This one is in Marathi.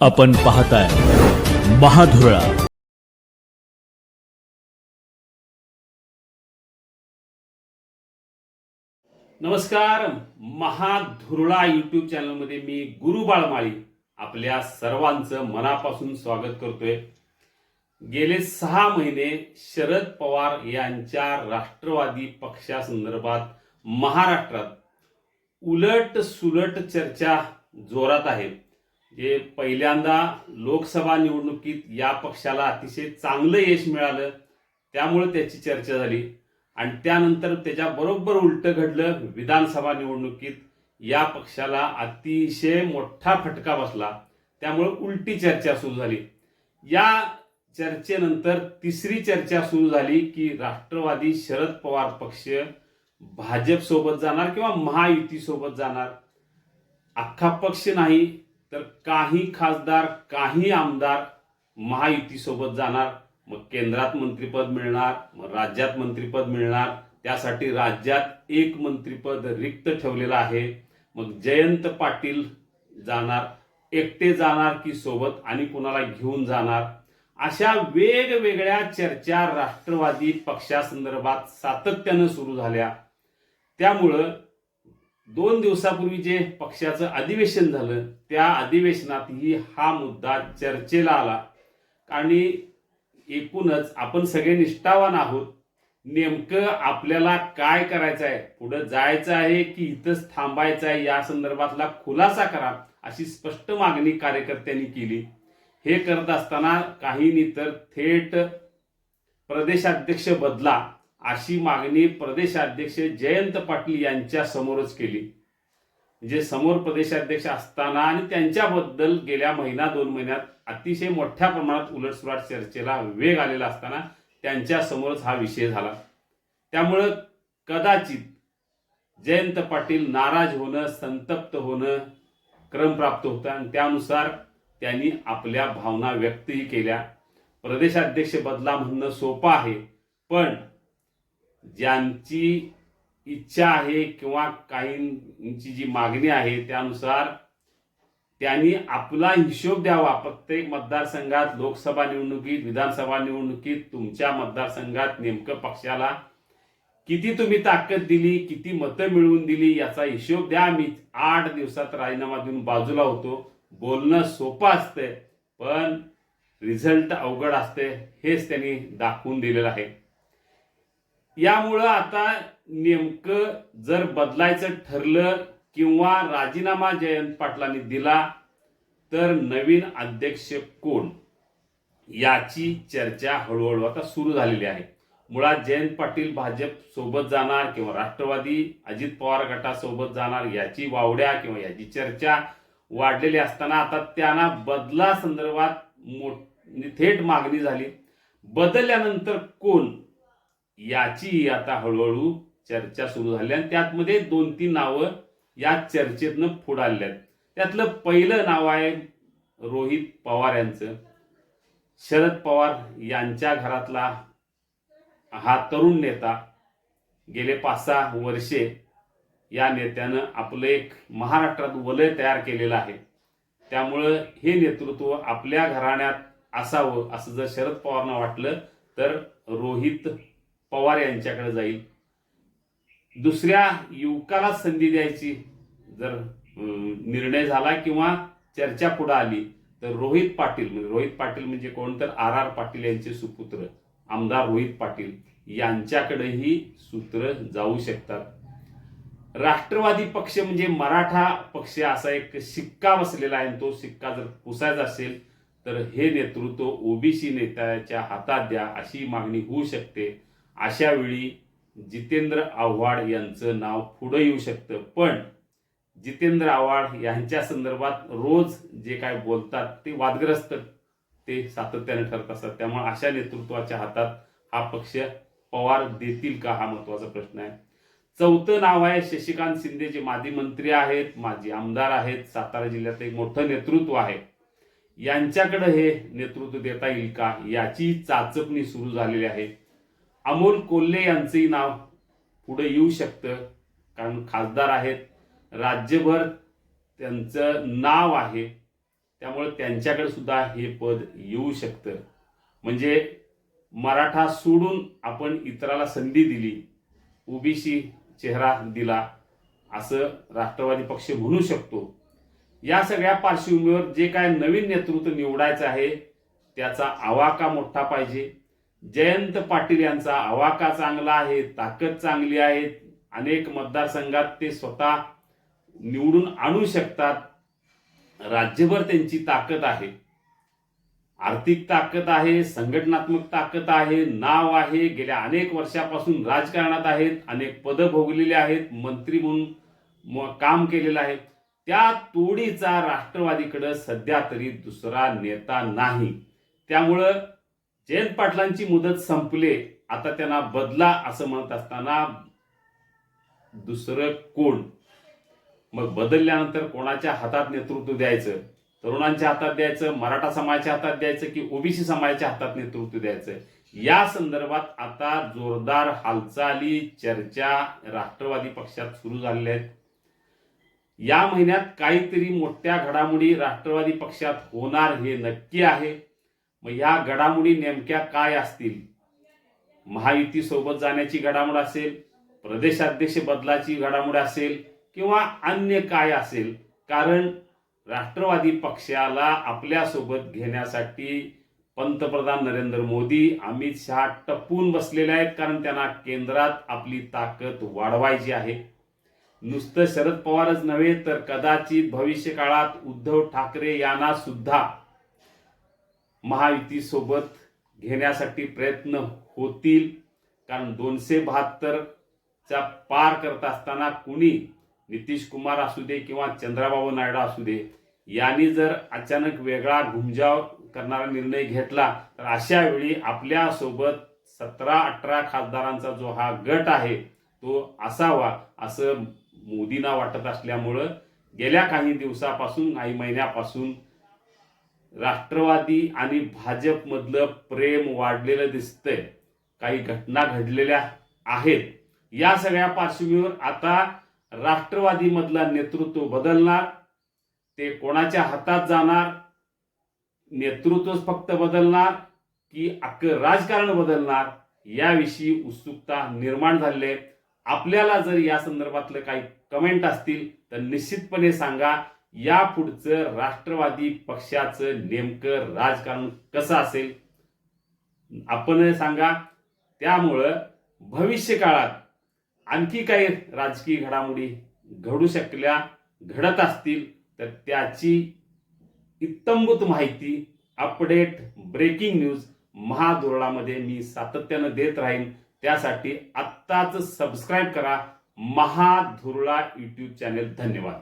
आपण पाहताय महाधुरळा. नमस्कार. महाधुरळा युट्यूब चॅनलमध्ये मी गुरु बाळमाळी आपल्या सर्वांचं मनापासून स्वागत करतोय. गेले सहा महिने शरद पवार यांच्या राष्ट्रवादी पक्षासंदर्भात महाराष्ट्रात उलट सुलट चर्चा जोरात आहे. जे पहिल्यांदा लोकसभा निवडणुकीत या पक्षाला अतिशय चांगलं यश मिळालं त्यामुळे त्याची चर्चा झाली. आणि त्यानंतर त्याच्या बरोबर उलटं घडलं विधानसभा निवडणुकीत या पक्षाला अतिशय मोठा फटका बसला. त्यामुळे उलटी चर्चा सुरू झाली. या चर्चेनंतर तिसरी चर्चा सुरू झाली की राष्ट्रवादी शरद पवार पक्ष भाजप सोबत जाणार किंवा महायुती सोबत जाणार. अख्खा पक्ष नाही तर काही खासदार काही आमदार महायुतीसोबत जाणार मग केंद्रात मंत्रिपद मिळणार मग राज्यात मंत्रिपद मिळणार त्यासाठी राज्यात एक मंत्रिपद रिक्त ठेवलेलं आहे. मग जयंत पाटील जाणार एकटे जाणार की सोबत आणि कुणाला घेऊन जाणार? अशा वेगवेगळ्या चर्चा राष्ट्रवादी पक्षासंदर्भात सातत्यानं सुरू झाल्या. त्यामुळं दोन दिवसापूर्वी जे पक्षाचं अधिवेशन झालं त्या अधिवेशनातही हा मुद्दा चर्चेला आला. आणि एकूणच आपण सगळे निष्ठावान आहोत. नेमकं आपल्याला काय करायचं आहे? पुढं जायचं आहे की इथंच थांबायचं आहे? या संदर्भातला खुलासा करा अशी स्पष्ट मागणी कार्यकर्त्यांनी केली. हे करत असताना काहींनी तर थेट प्रदेशाध्यक्ष बदला अशी मागणी प्रदेशाध्यक्ष जयंत पाटील यांच्या समोरच केली. जे समोर प्रदेशाध्यक्ष असताना आणि त्यांच्याबद्दल गेल्या महिना दोन महिन्यात अतिशय मोठ्या प्रमाणात उलटसुलट चर्चेला वेग आलेला असताना त्यांच्यासमोरच हा विषय झाला. त्यामुळं कदाचित जयंत पाटील नाराज होणं संतप्त होणं क्रम प्राप्त होता आणि त्यानुसार त्यांनी आपल्या भावना व्यक्तही केल्या. प्रदेशाध्यक्ष बदला म्हणणं सोपं आहे पण ज्यांची इच्छा आहे किंवा काहींची जी मागणी आहे त्यानुसार त्यांनी आपला हिशोब द्यावा. प्रत्येक मतदारसंघात लोकसभा निवडणुकीत विधानसभा निवडणुकीत तुमच्या मतदारसंघात नेमकं पक्षाला किती तुम्ही ताकद दिली किती मतं मिळवून दिली याचा हिशोब द्या. मी आठ दिवसात राजीनामा देऊन बाजूला होतो. बोलणं सोपं असतंय पण रिझल्ट अवघड असते हेच त्यांनी दाखवून दिलेलं आहे. यामुळं आता नेमकं जर बदलायचं ठरलं किंवा राजीनामा जयंत पाटलांनी दिला तर नवीन अध्यक्ष कोण? याची चर्चा हळूहळू आता सुरू झालेली आहे. मुळात जयंत पाटील भाजप सोबत जाणार किंवा राष्ट्रवादी अजित पवार गटासोबत जाणार याची वावड्या किंवा याची चर्चा वाढलेली असताना आता त्यांना बदला संदर्भात मोठ थेट मागणी झाली. बदलल्यानंतर कोण? याची आता हळूहळू चर्चा सुरू झाली आणि त्यातमध्ये दोन तीन नावं या चर्चेतनं पुढे आल्यात आहेत त्यातलं पहिलं नाव आहे रोहित पवार यांचं. शरद पवार यांच्या घरातला हा तरुण नेता गेले पाच सहा वर्षे या नेत्यानं आपलं एक महाराष्ट्रात वलय तयार केलेलं आहे. त्यामुळं हे नेतृत्व आपल्या घराण्यात असावं असं जर शरद पवारांना वाटलं तर रोहित पवार यांच्याकडे जाईल. दुसऱ्या युवकाला संधी द्यायची जर निर्णय झाला किंवा चर्चा पुढे आली तर रोहित पाटील म्हणजे रोहित पाटील म्हणजे कोण? तर आर आर पाटील यांचे सुपुत्र आमदार रोहित पाटील यांच्याकडेही सूत्र जाऊ शकतात. राष्ट्रवादी पक्ष म्हणजे मराठा पक्ष असा एक शिक्का बसलेला आहे आणि तो शिक्का जर पुसायचा असेल तर हे नेतृत्व ओबीसी नेत्याच्या हातात द्या अशी मागणी होऊ शकते. अशा वेळी जितेंद्र आव्हाड यांचं नाव पुढं येऊ शकतं. पण जितेंद्र आव्हाड यांच्या संदर्भात रोज जे काय बोलतात ते वादग्रस्त ते सातत्याने ठरत असतात. त्यामुळे अशा नेतृत्वाच्या हातात हा पक्ष पवार देतील का हा महत्त्वाचा प्रश्न आहे. चौथं नाव आहे शशिकांत शिंदे जे माजी मंत्री आहेत माजी आमदार आहेत. सातारा जिल्ह्यात एक मोठं नेतृत्व आहे. यांच्याकडे हे नेतृत्व देता येईल का? याची चाचपणी सुरू झालेली आहे. अमोल कोल्हे यांचंही नाव पुढे येऊ शकतं. कारण खासदार आहेत. राज्यभर त्यांचं नाव आहे. त्यामुळे त्यांच्याकडे सुद्धा हे पद येऊ शकतं. म्हणजे मराठा सोडून आपण इतराला संधी दिली. ओबीसी चेहरा दिला. असं राष्ट्रवादी पक्ष म्हणू शकतो. या सगळ्या पार्श्वभूमीवर जे काय नवीन नेतृत्व निवडायचं आहे त्याचा आवाका मोठा पाहिजे. जयंत पाटील यांचा आवाका चांगला आहे ताकद चांगली आहे. अनेक मतदारसंघात ते स्वतः निवडून आणू शकतात. राज्यभर त्यांची ताकद आहे. आर्थिक ताकद आहे संघटनात्मक ताकद आहे नाव आहे. गेल्या अनेक वर्षापासून राजकारणात आहेत अनेक पदं भोगलेली आहेत मंत्री म्हणून काम केलेलं आहे. त्या तोडीचा राष्ट्रवादीकडं सध्या तरी दुसरा नेता नाही. त्यामुळं जयंत पाटलांची मुदत संपले आता त्यांना बदला असं म्हणत असताना दुसरं कोण? मग बदलल्यानंतर कोणाच्या हातात नेतृत्व द्यायचं? तरुणांच्या हातात द्यायचं मराठा समाजाच्या हातात द्यायचं की ओबीसी समाजाच्या हातात नेतृत्व द्यायचं? या संदर्भात आता जोरदार हालचाली चर्चा राष्ट्रवादी पक्षात सुरू झालेल्या आहेत. या महिन्यात काहीतरी मोठ्या घडामोडी राष्ट्रवादी पक्षात होणार हे नक्की आहे. मग या घडामोडी नेमक्या काय असतील? महायुती सोबत जाण्याची घडामोड असेल प्रदेशाध्यक्ष बदलाची घडामोड असेल किंवा अन्य काय असेल? कारण राष्ट्रवादी पक्षाला आपल्यासोबत घेण्यासाठी पंतप्रधान नरेंद्र मोदी अमित शहा टपून बसलेले आहेत कारण त्यांना केंद्रात आपली ताकद वाढवायची आहे. नुसतं शरद पवारच नव्हे तर कदाचित भविष्य काळात उद्धव ठाकरे यांना सुद्धा महायुतीसोबत घेण्यासाठी प्रयत्न होतील. कारण दोनशे बहात्तरचा पार करत असताना कुणी नितीश कुमार असू दे किंवा चंद्राबाबू नायडू असू दे यांनी जर अचानक वेगळा घुमजाव करणारा निर्णय घेतला तर अशा वेळी आपल्यासोबत सतरा अठरा खासदारांचा जो हा गट आहे तो असावा असं मोदींना वाटत असल्यामुळं गेल्या काही दिवसापासून काही महिन्यापासून राष्ट्रवादी आणि भाजपमधलं प्रेम वाढलेलं दिसतंय. काही घटना घडलेल्या आहेत. या सगळ्या पार्श्वभूमीवर आता राष्ट्रवादीमधला नेतृत्व बदलणार. ते कोणाच्या हातात जाणार? नेतृत्वच फक्त बदलणार की अख्खं राजकारण बदलणार? याविषयी उत्सुकता निर्माण झाली आहे आपल्याला जर या संदर्भातलं काही कमेंट असतील तर निश्चितपणे सांगा. या पुढचं राष्ट्रवादी पक्षाचं नेमकं राजकारण कसं असेल? आपण सांगा. त्यामुळं भविष्य काळात आणखी काही राजकीय घडामोडी घडू शकल्या घडत असतील तर त्याची इत्तंभूत माहिती अपडेट ब्रेकिंग न्यूज महाधोरणामध्ये मी सातत्यानं देत राहीन. त्यासाठी आत्ताच सबस्क्राईब करा. महाधुरळा यूट्यूब चॅनेल. धन्यवाद.